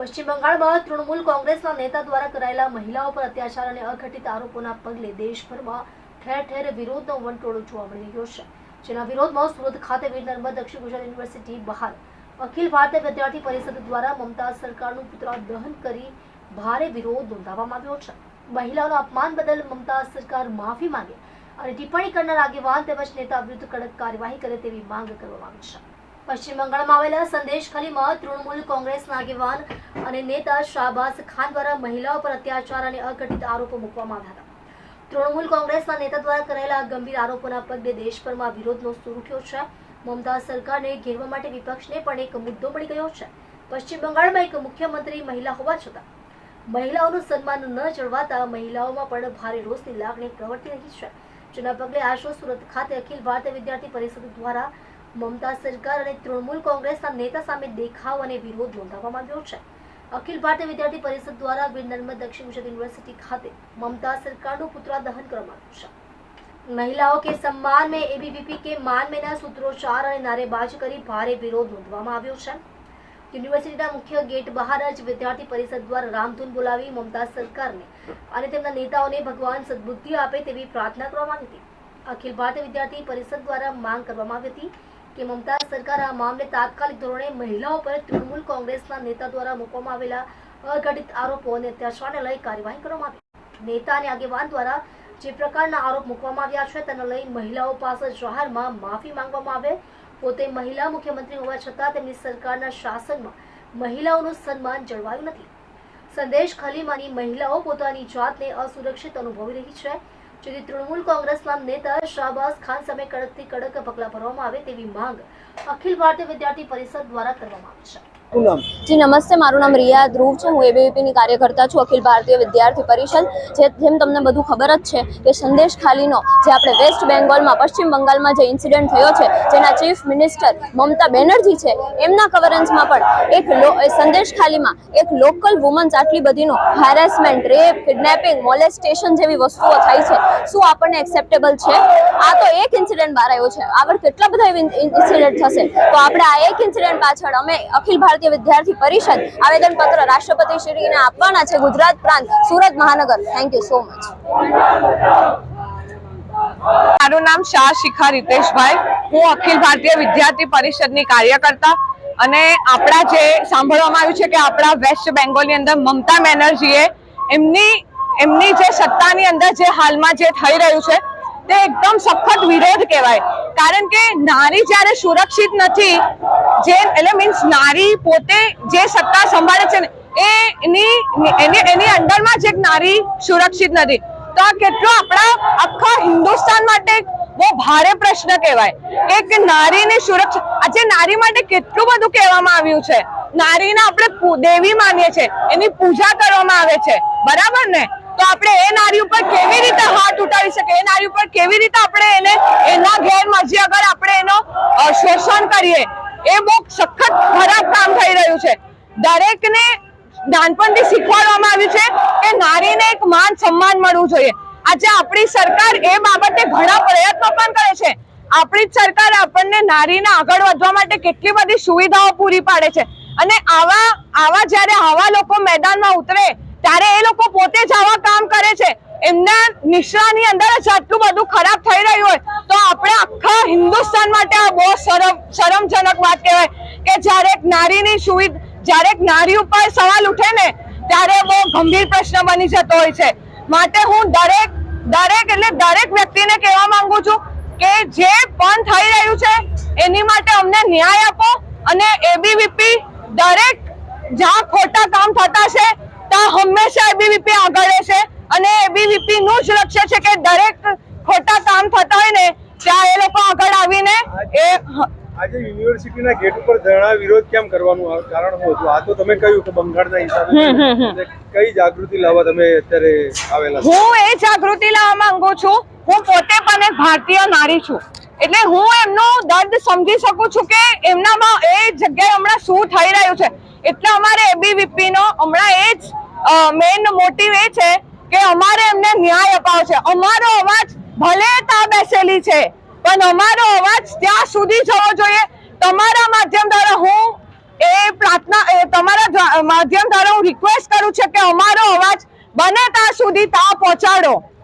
પશ્ચિમ બંગાળમાં તૃણમૂલ કોંગ્રેસના નેતા દ્વારા કરાયેલા મહિલાઓ પર અત્યાચાર અને અઘટિત આરોપોના પગલે દેશભરમાં ઠેર ઠેર વિરોધનો વંટોળો જોવા મળી રહ્યો છે. જેના વિરોધમાં સુરત ખાતે વીર નર્મદ, દક્ષિણ ગુજરાત યુનિવર્સિટી બહાર અખિલ ભારતીય વિદ્યાર્થી પરિષદ દ્વારા મમતા સરકારનું પુતળા દહન કરી ભારે વિરોધ નોંધાવવામાં આવ્યો છે. મહિલાઓનું અપમાન બદલ મમતા સરકાર માફી માંગે અને ટિપ્પણી કરનાર આગેવાન તેમજ નેતા વિરુદ્ધ કડક કાર્યવાહી કરે તેવી માંગ કરવામાં આવી છે. પશ્ચિમ બંગાળમાં આવેલા સંદેશ ખલીમાં તૃણમૂલ કોંગ્રેસના આગેવાન અને નેતા શાહબાઝ ખાન દ્વારા મહિલાઓ પર અત્યાચાર અને અઘટિત આરોપો મૂકવામાં આવ્યા હતા. તૃણમૂલ કોંગ્રેસના નેતા દ્વારા કરાયેલા ગંભીર આરોપોના પગલે દેશભરમાં વિરોધનો સૂર ઉઠ્યો છે. મમતા સરકારને ઘેરવા માટે વિપક્ષને પણ એક મુદ્દો મળી ગયો છે. પશ્ચિમ બંગાળમાં એક મુખ્યમંત્રી મહિલા હોવા છતાં મહિલાઓનું સન્માન ન જળવાતા મહિલાઓમાં પણ ભારે રોષની લાગણી પ્રવર્તી રહી છે. જેના પગલે આશો સુરત ખાતે અખિલ ભારતીય વિદ્યાર્થી પરિષદ દ્વારા મમતા સરકાર અને તૃણમૂલ કોંગ્રેસના નેતા સામે દેખાવ અને વિરોધ નોંધાવવામાં આવ્યો છે. અખિલ ભારતીય વિદ્યાર્થી પરિષદ દ્વારા વીર નર્મદ દક્ષિણ ગુજરાત યુનિવર્સિટી ખાતે મમતા સરકારનું પુતળા દહન કરવામાં આવ્યું છે. મહિલાઓ કે સન્માન મેં એબીવીપી કે માન મેના સૂત્રોચ્ચાર અને નારેબાજી કરી ભારે વિરોધ નોંધવામાં આવ્યો છે. યુનિવર્સિટીના મુખ્ય ગેટ બહાર જ વિદ્યાર્થી પરિષદ દ્વારા રામધૂન બોલાવી મમતા સરકારને અને તેમના નેતાઓને ભગવાન સદબુદ્ધિ આપે તેવી પ્રાર્થના કરવામાં આવી હતી. અખિલ ભારતીય વિદ્યાર્થી પરિષદ દ્વારા માંગ કરવામાં આવી હતી કે મમતા સરકાર આ મામલે તાત્કાલિક ધોરણે મહિલાઓ પર તૃણમૂલ કોંગ્રેસના નેતા દ્વારા મૂકવામાં આવેલા અઘટિત આરોપો અને અત્યાચારને લઈ કાર્યવાહી કરવામાં આવી. નેતા અને આગેવાન દ્વારા જે પ્રકારના આરોપ મૂકવામાં આવ્યા છે તેને લઈ મહિલાઓ પાસે જાહેરમાં માફી માંગવામાં આવે. પોતે મહિલા મુખ્યમંત્રી હોવા છતાં તેમની સરકારના શાસનમાં મહિલાઓનું સન્માન જળવાયું નથી. સંદેશ ખલીમાની મહિલાઓ પોતાની જાતને અસુરક્ષિત અનુભવી રહી છે. જેથી તૃણમૂલ કોંગ્રેસના નેતા શાહબાઝ ખાન સામે કડકથી કડક પગલાં ભરવામાં આવે તેવી માંગ અખિલ ભારતીય વિદ્યાર્થી પરિષદ દ્વારા કરવામાં આવી છે. શું જી, નમસ્તે, મારું નામ રિયા ધ્રુવ છે. હું એબીવીપીની કાર્યકર્તા છું, અખિલ ભારતીય વિદ્યાર્થી પરિષદ. જે જેમ તમને બધું ખબર જ છે કે સંદેશ ખાલીનો જે આપણે વેસ્ટ બેંગોલમાં, પશ્ચિમ બંગાળમાં જે ઇન્સિડન્ટ થયો છે, જેના ચીફ મિનિસ્ટર મમતા બેનર્જી છે, એમના કવરન્સમાં પણ એક સંદેશ ખાલીમાં એક લોકલ વુમન્સ આટલી બધીનો હેરેસમેન્ટ રેપ કિડનેપિંગ મોલેસ્ટેશન જેવી વસ્તુઓ થાય છે. શું આપણને એક્સેપ્ટેબલ છે? આ તો એક ઇન્સિડન્ટ બહાર આવ્યો છે. આગળ કેટલા બધા ઇન્સિડન્ટ થશે? તો આપણે આ એક ઇન્સિડન્ટ પાછળ અમે અખિલ ભારતીય વિદ્યાર્થી પરિષદ આવેદનપત્ર રાષ્ટ્રપતિ શ્રીને આપવાના છે ગુજરાત પ્રાંત, સુરત મહાનગર. થેન્ક યુ સો મચ મારું નામ શાહ શિખા રીતેશભાઈ. હું અખિલ ભારતીય વિદ્યાર્થી પરિષદની કાર્યકર્તા અને આપણા જે સાંભળવામાં આવ્યું છે કે આપણા વેસ્ટ બેંગોલની અંદર મમતા બેનર્જીએ એમની એમની જે સત્તાની અંદર જે હાલમાં જે થઈ રહ્યું છે, તે એકદમ સખત વિરોધ કહેવાય. કારણ કે નારી જ્યારે સુરક્ષિત નથી જે એટલે મીન્સ નારી પોતે જે સત્તા સંભાળે છે ને એની એની એની અંડરમાં જ નારી સુરક્ષિત નથી. તો આ કેટલો આપણા આખા હિન્દુસ્તાન માટે બહુ ભારે પ્રશ્ન કહેવાય કે નારીની સુરક્ષા, આજે નારી માટે કેટલું બધું કહેવામાં આવ્યું છે? નારીને આપણે દેવી માનીએ છીએ, એની પૂજા કરવામાં આવે છે. બરાબર ને? તો આપણે એ નારી ઉપર કેવી રીતે હાથ ઉઠાવી શકીએ? એ નારી ઉપર કેવી રીતે આપણે એને એના ગેરમરજી અગર આપણે એનો શોષણ કરીએ? એ બહુ સખત ખરાબ કામ થઈ રહ્યું છે. દરેકને નાનપણથી શીખવાડવામાં આવ્યું છે કે નારીને એક માન સન્માન મળવું જોઈએ. આજે આપણી સરકાર એ બાબતે ઘણા પ્રયત્નો પણ કરે છે. આપણી જ સરકાર આપણને નારીને આગળ વધવા માટે કેટલી બધી સુવિધાઓ પૂરી પાડે છે. અને આવા આવા જ્યારે આવા લોકો મેદાનમાં ઉતરે ત્યારે એ લોકો પોતે જ આવા કામ કરે છે. એમના નિશ્રાની અંદર જ આટલું બધું ખરાબ થઈ રહ્યું હોય તો આપણે આખા હિન્દુસ્તાન માટે આ બહુ શરમ, શરમજનક વાત કહેવાય કે જ્યારે એક નારીની સુવિધા જ્યારે એક નારી ઉપર સવાલ ઉઠે ને, ત્યારે બહુ ગંભીર પ્રશ્ન બની જતો હોય છે. માટે હું દરેક દરેક એટલે દરેક વ્યક્તિને કહેવા માંગુ છું કે જે પણ થઈ રહ્યું છે, એની માટે અમને ન્યાય આપો અને એબીવીપી દરેક જ્યાં ખોટા કામ થતા છે ત્યાં હંમેશા એબીવીપી આગળ રહેશે અને એબીવીપી નું જ લક્ષ્ય છે કે દરેક ખોટા કામ થતા હોય ને ત્યાં એ લોકો આગળ આવીને એ આજે યુનિવર્સિટીના ગેટ ઉપર ધરણા વિરોધ કેમ કરવાનું કારણ શું હતું? આ તો તમે કહ્યું કે બંગાળના હિસાબે કઈ જાગૃતિ લાવવા તમે અત્યારે આવેલા હું એ જાગૃતિ લાવવા માંગુ છું હું પોતે પણ એક ભારતીય નારી છું. એટલે હું એમનું દર્દ સમજી શકું છું કે એમનામાં એ જગ્યાએ હમણાં શું થઈ રહ્યું છે. એટલે અમારે એબીવીપી નો હમણાં એ જ મેઇન મોટિવ એ છે કે અમારે એમને ન્યાય અપાવ છે અમારો અવાજ ભલે ત્યાં બેસેલી છે, પણ અમારો અવાજ ત્યાં સુધી જવો જોઈએ. તમારા માધ્યમ દ્વારા હું એ પ્રાર્થના તમારા માધ્યમ દ્વારા હું રિક્વેસ્ટ કરું છું કે અમારો અવાજ બને ત્યાં સુધી ત્યાં પહોંચાડો.